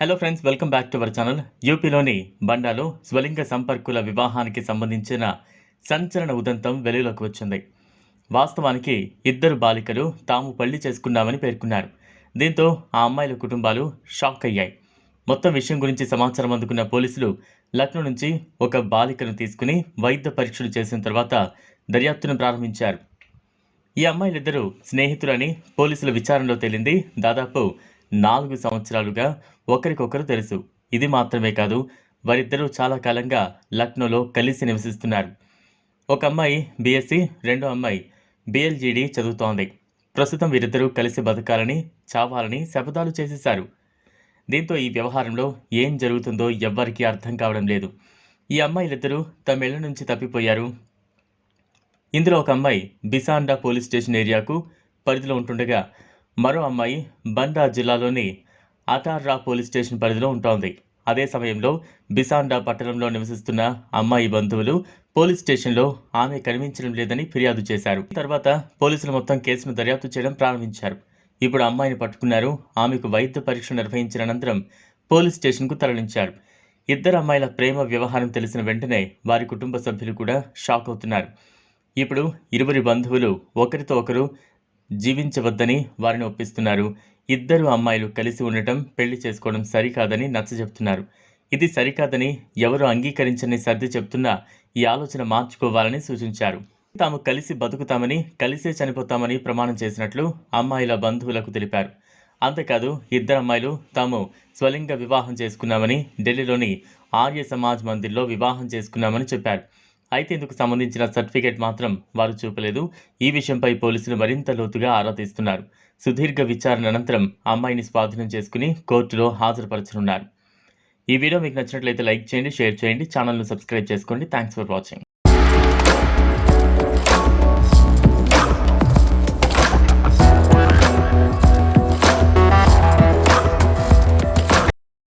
Hello friends welcome back to our channel యూపీలోని బండాలో స్వలింగ సంపర్కుల వివాహానికి సంబంధించిన సంచలన ఉదంతం వెలుగులోకి వచ్చింది. వాస్తవానికి ఇద్దరు బాలికలు తాము పెళ్ళి చేసుకున్నామని పేర్కొన్నారు. దీంతో ఆ అమ్మాయిల కుటుంబాలు షాక్ అయ్యాయి. మొత్తం విషయం గురించి సమాచారం అందుకున్న పోలీసులు లక్నో నుంచి ఒక బాలికను తీసుకుని వైద్య పరీక్షలు చేసిన తర్వాత దర్యాప్తును ప్రారంభించారు. ఈ అమ్మాయిలిద్దరూ స్నేహితులని పోలీసుల విచారణలో తేలింది దాదాపు నాలుగు సంవత్సరాలుగా ఒకరికొకరు తెలుసు. ఇది మాత్రమే కాదు వారిద్దరూ చాలా కాలంగా లక్నోలో కలిసి నివసిస్తున్నారు. ఒక అమ్మాయి బీఎస్సీ రెండో అమ్మాయి బిఎల్జీడి చదువుతోంది. ప్రస్తుతం వీరిద్దరూ కలిసి బతకాలని చావాలని శపథాలు చేసేశారు. దీంతో ఈ వ్యవహారంలో ఏం జరుగుతుందో ఎవ్వరికీ అర్థం కావడం లేదు. ఈ అమ్మాయిలిద్దరూ తమ ఇళ్ళ నుంచి తప్పిపోయారు. ఇందులో ఒక అమ్మాయి బిసాండా పోలీస్ స్టేషన్ ఏరియాకు పరిధిలో ఉంటుండగా మరో అమ్మాయి బందా జిల్లాలోని అటార్రా పోలీస్ స్టేషన్ పరిధిలో ఉంటోంది. అదే సమయంలో బిసాండా పట్టణంలో నివసిస్తున్న అమ్మాయి బంధువులు పోలీస్ స్టేషన్లో ఆమె కనిపించడం లేదని ఫిర్యాదు చేశారు. తర్వాత పోలీసులు మొత్తం కేసును దర్యాప్తు చేయడం ప్రారంభించారు. ఇప్పుడు అమ్మాయిని పట్టుకున్నారు. ఆమెకు వైద్య పరీక్ష నిర్వహించిన అనంతరం పోలీస్ స్టేషన్కు తరలించారు. ఇద్దరు అమ్మాయిల ప్రేమ వ్యవహారం తెలిసిన వెంటనే వారి కుటుంబ సభ్యులు కూడా షాక్ అవుతున్నారు. ఇప్పుడు ఇరువురి బంధువులు ఒకరితో ఒకరు జీవించవద్దని వారిని ఒప్పిస్తున్నారు. ఇద్దరు అమ్మాయిలు కలిసి ఉండటం పెళ్ళి చేసుకోవడం సరికాదని నచ్చ చెప్తున్నారు. ఇది సరికాదని ఎవరు అంగీకరించని సర్ది చెప్తున్నా ఈ ఆలోచన మార్చుకోవాలని సూచించారు. తాము కలిసి బతుకుతామని కలిసే చనిపోతామని ప్రమాణం చేసినట్లు అమ్మాయిల బంధువులకు తెలిపారు. అంతేకాదు ఇద్దరు అమ్మాయిలు తాము స్వలింగ వివాహం చేసుకున్నామని ఢిల్లీలోని ఆర్య సమాజ్ మందిర్లో వివాహం చేసుకున్నామని చెప్పారు. అయితే ఇందుకు సంబంధించిన సర్టిఫికేట్ మాత్రం వారు చూపలేదు. ఈ విషయంపై పోలీసులు మరింత లోతుగా ఆరా తీస్తున్నారు. సుదీర్ఘ విచారణ అనంతరం అమ్మాయిని స్వాధీనం చేసుకుని కోర్టులో హాజరుపరచనున్నారు. ఈ వీడియో మీకు నచ్చినట్లయితే లైక్ చేయండి షేర్ చేయండి ఛానల్ను సబ్స్క్రైబ్ చేసుకోండి. Thanks for watching.